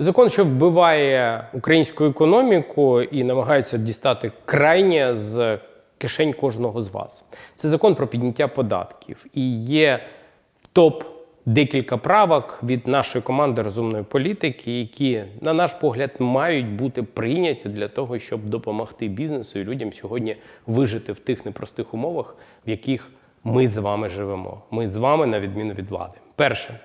Закон, що вбиває українську економіку і намагається дістати крайнє з кишень кожного з вас. Це закон про підняття податків. І є топ декілька правок від нашої команди розумної політики, які, на наш погляд, мають бути прийняті для того, щоб допомогти бізнесу і людям сьогодні вижити в тих непростих умовах, в яких ми з вами живемо. Ми з вами на відміну від влади. Перше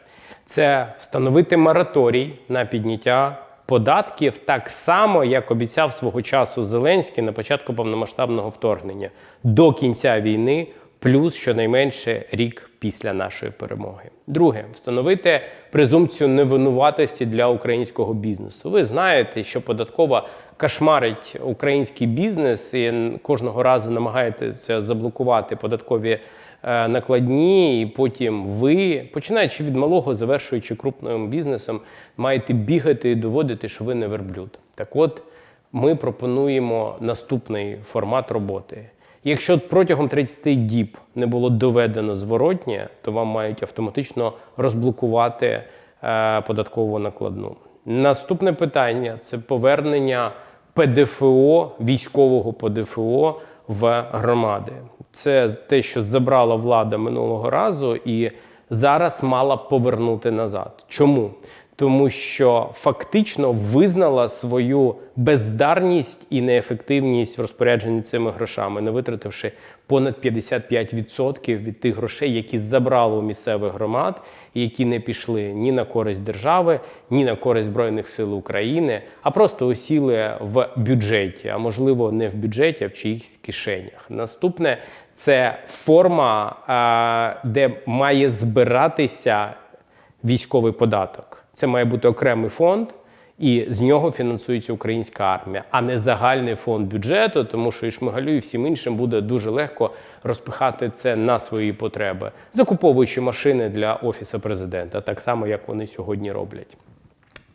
це встановити мораторій на підняття податків так само, як обіцяв свого часу Зеленський на початку повномасштабного вторгнення до кінця війни, плюс щонайменше рік після нашої перемоги. Друге, встановити презумпцію невинуватості для українського бізнесу. Ви знаєте, що податкова кошмарить український бізнес і кожного разу намагаєтеся заблокувати податкові накладні, і потім ви, починаючи від малого, завершуючи крупним бізнесом, маєте бігати і доводити, що ви не верблюд. Так от ми пропонуємо наступний формат роботи. Якщо протягом 30 діб не було доведено зворотнє, то вам мають автоматично розблокувати е, податкову накладну. Наступне питання це повернення ПДФО, військового ПДФО в громади. Це те, що забрала влада минулого разу, і зараз мала повернути назад. Чому? Тому що фактично визнала свою бездарність і неефективність в розпорядженні цими грошами, не витративши понад 55% від тих грошей, які забрали у місцевих громад, які не пішли ні на користь держави, ні на користь збройних сил України, а просто осіли в бюджеті, а можливо не в бюджеті, а в чиїхсь кишенях. Наступне це форма, де має збиратися військовий податок. Це має бути окремий фонд, і з нього фінансується українська армія, а не загальний фонд бюджету, тому що і Шмигалю, і всім іншим буде дуже легко розпихати це на свої потреби, закуповуючи машини для офісу президента, так само як вони сьогодні роблять.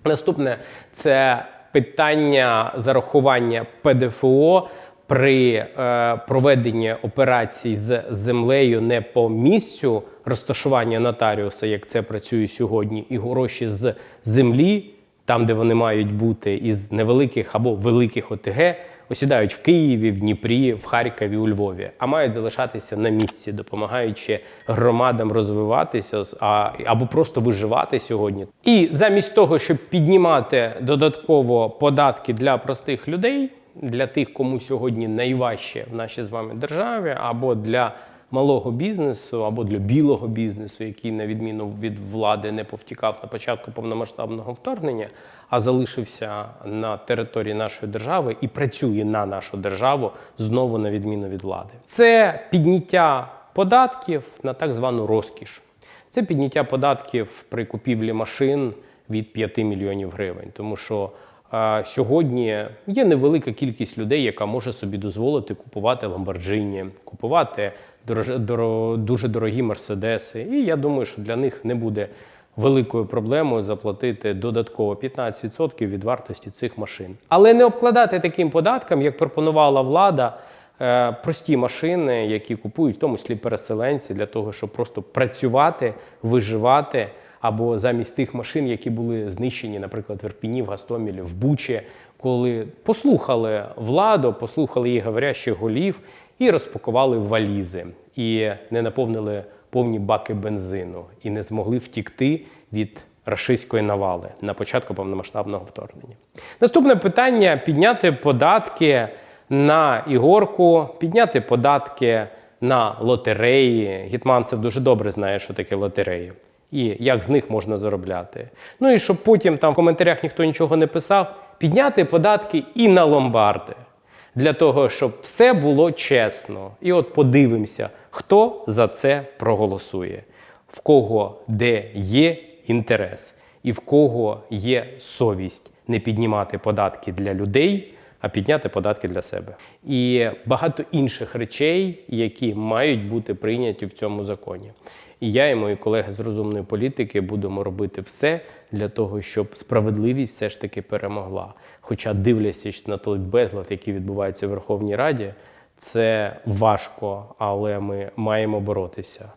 Наступне це питання зарахування ПДФО при е, проведенні операцій з землею не по місцю розташування нотаріуса, як це працює сьогодні, і гроші з землі, там, де вони мають бути, із невеликих або великих ОТГ, осідають в Києві, в Дніпрі, в Харкові, у Львові, а мають залишатися на місці, допомагаючи громадам розвиватися а, або просто виживати сьогодні. І замість того, щоб піднімати додатково податки для простих людей, для тих, кому сьогодні найважче в нашій з вами державі, або для малого бізнесу, або для білого бізнесу, який, на відміну від влади, не повтікав на початку повномасштабного вторгнення, а залишився на території нашої держави і працює на нашу державу знову на відміну від влади. Це підняття податків на так звану розкіш. Це підняття податків при купівлі машин від 5 мільйонів гривень, тому що сьогодні є невелика кількість людей, яка може собі дозволити купувати ламборджині, купувати дорож... доро... дуже дорогі мерседеси. І я думаю, що для них не буде великою проблемою заплатити додатково 15% від вартості цих машин. Але не обкладати таким податком, як пропонувала влада. е, Прості машини, які купують, в тому числі переселенці, для того, щоб просто працювати, виживати або замість тих машин, які були знищені, наприклад, в Ірпіні, в Гастомілі, в Бучі, коли послухали владу, послухали її говорящих голів і розпакували валізи, і не наповнили повні баки бензину, і не змогли втікти від рашистської навали на початку повномасштабного вторгнення. Наступне питання: підняти податки на ігорку, підняти податки на лотереї. Гітманцев дуже добре знає, що таке лотереї і як з них можна заробляти. Ну і щоб потім там в коментарях ніхто нічого не писав, підняти податки і на ломбарди. Для того, щоб все було чесно. І от подивимося, хто за це проголосує, в кого де є інтерес, і в кого є совість не піднімати податки для людей, а підняти податки для себе. І багато інших речей, які мають бути прийняті в цьому законі. І я і мої колеги з розумної політики будемо робити все для того, щоб справедливість все ж таки перемогла. Хоча, дивлячись на той безлад, який відбувається в Верховній Раді, це важко, але ми маємо боротися.